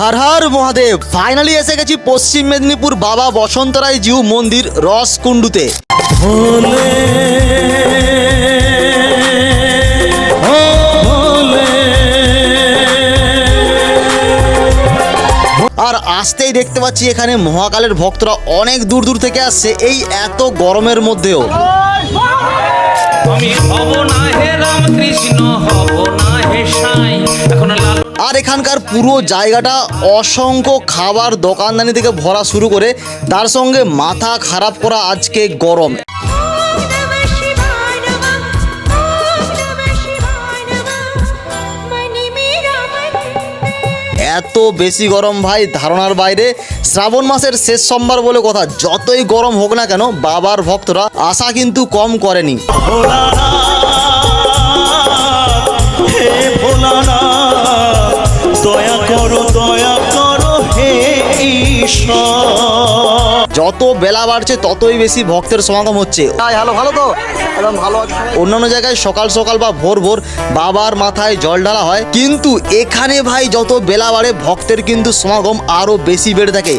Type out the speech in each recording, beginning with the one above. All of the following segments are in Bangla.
হর হর মহাদেব ফাইনালি এসে গেছি পশ্চিম মেদিনীপুর বাবা বসন্তরায় জিউ মন্দির রসকুণ্ডুতে। আর আসতেই দেখতে পাচ্ছি এখানে মহাকালের ভক্তরা অনেক দূর দূর থেকে আসছে, এই এত গরমের মধ্যেও। আমি হব না হে হব না হে সাই। এখন লাল আর এখানকার পুরো জায়গাটা অসংখ্য খাবার দোকানদানি থেকে ভরা শুরু করে তার সঙ্গে মাথা খারাপ করা আজকে গরম। এত বেশি গরম ভাই, ধারণার বাইরে। শ্রাবণ মাসের শেষ সোমবার বলে কথা, যতই গরম হোক না কেন, বাবার ভক্তরা আশা কিন্তু কম করেনি। যত বেলা বাড়ছে ততই বেশি ভক্তের সমাগম হচ্ছে। ভালো ভালো তো? একদম ভালো অন্যান্য জায়গায় সকাল সকাল বা ভোর ভোর বাবার মাথায় জল ঢালা হয় কিন্তু এখানে ভাই যত বেলা বাড়ে ভক্তের কিন্তু সমাগম আরও বেশি বেড়ে থাকে।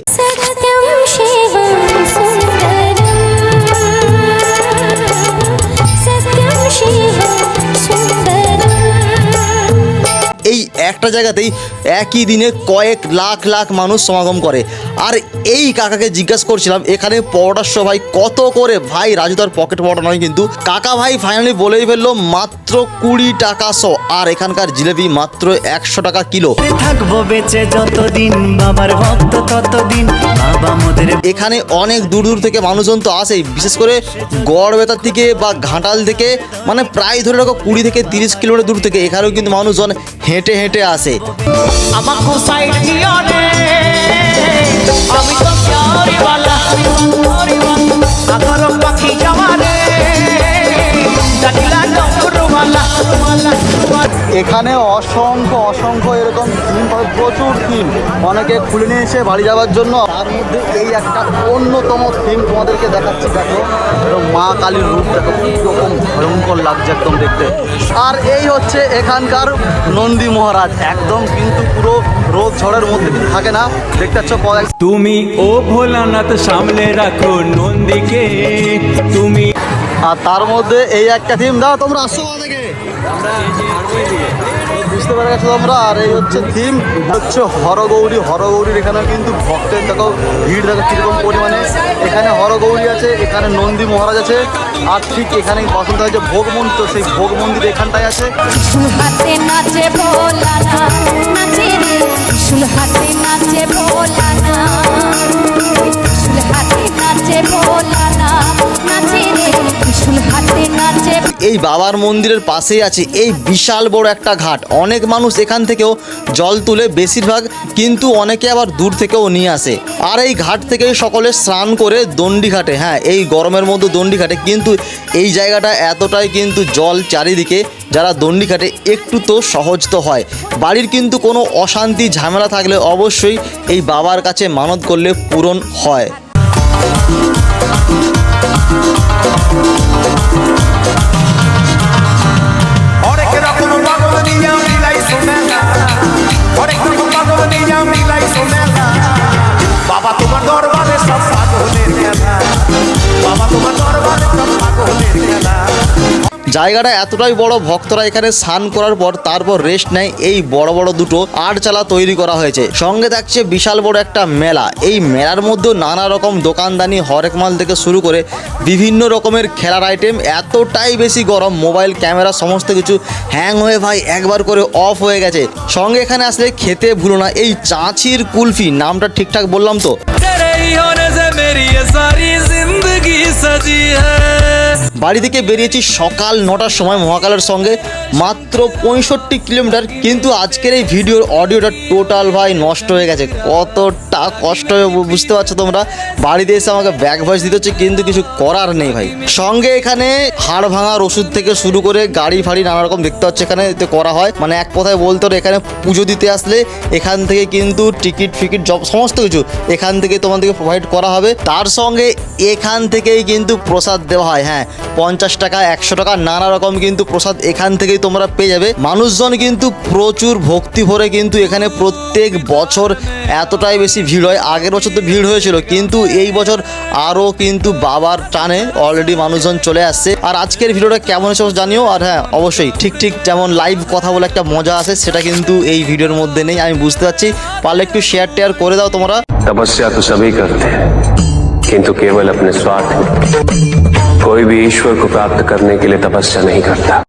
একটা জায়গাতেই একই দিনে কয়েক লাখ লাখ মানুষ সমাগম করে। আর এই কাকাকে জিজ্ঞাসা করছিলাম এখানে পরোটার সবাই কত করে? ভাই রাজু তার পকেট পরোটা নয় কিন্তু। কাকা ভাই ফাইনালি বলেই ফেলল মাত্র কুড়ি টাকা শো আর এখানকার জিলেপি মাত্র একশো টাকা কিলো। থাকব বেঁচে যতদিন বাবার ভক্ত ততদিন বাবা মোদের এখানে অনেক দূর দূর থেকে মানুষজন তো আসেই। বিশেষ করে গড় বেতার থেকে বা ঘাটাল থেকে মানে প্রায় ধরে রাখো কুড়ি থেকে তিরিশ কিলোমিটার দূর থেকে এখানেও কিন্তু মানুষজন হেঁটে হেঁটে আসে আমাকো সাইড দিও এখানে অসংখ্য অসংখ্য এরকম থিম পাবে প্রচুর থিম অনেকে খুলে নিয়ে এসে বাড়ি যাওয়ার জন্য। তার মধ্যে এই একটা অন্যতম থিম তোমাদেরকে দেখাচ্ছি দেখো। এরকম মা কালীর রূপ দেখো কীরকম ভয়ঙ্কর লাগছে একদম দেখতে। আর এই হচ্ছে এখানকার নন্দী মহারাজ। একদম কিন্তু পুরো রোদ ঝড়ের মধ্যে কিন্তু থাকে না। দেখতে পাচ্ছ কয়েক তুমি ও ভোলানাথ সামলে রাখো নন্দীকে। তুমি আর তার মধ্যে এই একটা থিম দাও তোমরা কোথা থেকে বুঝতে পেরে গেছো তোমরা আর এই হচ্ছে থিম হচ্ছে হরগৌরী। হরগৌরীর এখানে কিন্তু ভক্তের দেখো ভিড় দেখো কীরকম পরিমাণে। এখানে হরগৌরী আছে এখানে নন্দী মহারাজ আছে আর ঠিক এখানে বসন্ত হয়েছে ভোগ মন্দির সেই ভোগ মন্দির এখানটায় আছে। নাচে ভোলানা নাচে রে। এই বাবার মন্দিরের পাশেই আছে এই বিশাল বড় একটা ঘাট। অনেক মানুষ এখান থেকেও জল তুলে বেশিরভাগ কিন্তু অনেকে আবার দূর থেকেও নিয়ে আসে। আর এই ঘাট থেকেই সকলে স্নান করে দণ্ডি ঘাটে। হ্যাঁ এই গরমের মধ্যে দণ্ডি ঘাটে। কিন্তু এই জায়গাটা এতটাই কিন্তু জল চারিদিকে যারা দণ্ডি ঘাটে, একটু তো সহজ তো হয়। বাড়ির কিন্তু কোনো অশান্তি, ঝামেলা থাকলে অবশ্যই এই বাবার কাছে মানত করলে পূরণ হয়। অনেক জায়গাটা এতটাই বড়, ভক্তরা এখানে স্নান করার পর তারপর রেস্ট নেয়। এই বড় বড় দুটো আটচালা তৈরি করা হয়েছে। সঙ্গে থাকছে বিশাল বড় একটা মেলা। এই মেলার মধ্যেও নানা রকম দোকানদানি, হরেক মাল থেকে শুরু করে বিভিন্ন রকমের খেলার আইটেম এতটাই বেশি গরম মোবাইল ক্যামেরা সমস্ত কিছু হ্যাং হয়ে ভাই একবার করে অফ হয়ে গেছে। সঙ্গে এখানে আসলে খেতে ভুলো না। এই চাঁচির কুলফি, নামটা ঠিকঠাক বললাম তো? तेरे ही होने से मेरी ये सारी जिंदगी सजी है বাড়ি থেকে বেরিয়েছি সকাল নটার সময় মহাকালের সঙ্গে মাত্র পঁয়ষট্টি কিলোমিটার কিন্তু আজকের এই ভিডিওর অডিওটা টোটাল ভাই নষ্ট হয়ে গেছে কতটা কষ্ট হবে বু- বুঝতে পারছো তোমরা বাড়িতে এসে আমাকে ব্যাক ভয়েস দিতে হচ্ছে কিন্তু কিছু করার নেই ভাই সঙ্গে এখানে হাড় ভাঙার ওষুধ থেকে শুরু করে গাড়ি ফাড়ি নানা রকম দেখতে হচ্ছে এখানে এতে করা হয় মানে এক কথায় বলতে হলে এখানে পুজো দিতে আসলে এখান থেকে কিন্তু টিকিট ফিকিট জব সমস্ত কিছু এখান থেকে তোমাদেরকে প্রোভাইড করা হবে তার সঙ্গে এখান থেকে থেকেই কিন্তু প্রসাদ দেওয়া হয় হ্যাঁ। পঞ্চাশ টাকা, একশো টাকা, নানা রকম কিন্তু প্রসাদ এখান থেকেই তোমরা পেয়ে যাবে। মানুষজন কিন্তু প্রচুর ভক্তি ভরে কিন্তু এখানে প্রত্যেক বছর এতটাই বেশি ভিড় হয়। আগের বছর তো ভিড় হয়েছিল, কিন্তু এই বছর আরও কিন্তু বাবার টানে অলরেডি মানুষজন চলে আসছে। আর আজকের ভিডিওটা কেমন হয়েছে জানিও, আর হ্যাঁ অবশ্যই ঠিক ঠিক যেমন লাইভ কথা বলে একটা মজা আছে, সেটা কিন্তু এই ভিডিওর মধ্যে নেই, আমি বুঝতে পারছি। পারলে একটু শেয়ার টেয়ার করে দাও তোমরা। তপস্যা তো সবই করতে। किंतु केवल अपने स्वार्थ, कोई भी ईश्वर को प्राप्त करने के लिए तपस्या नहीं करता।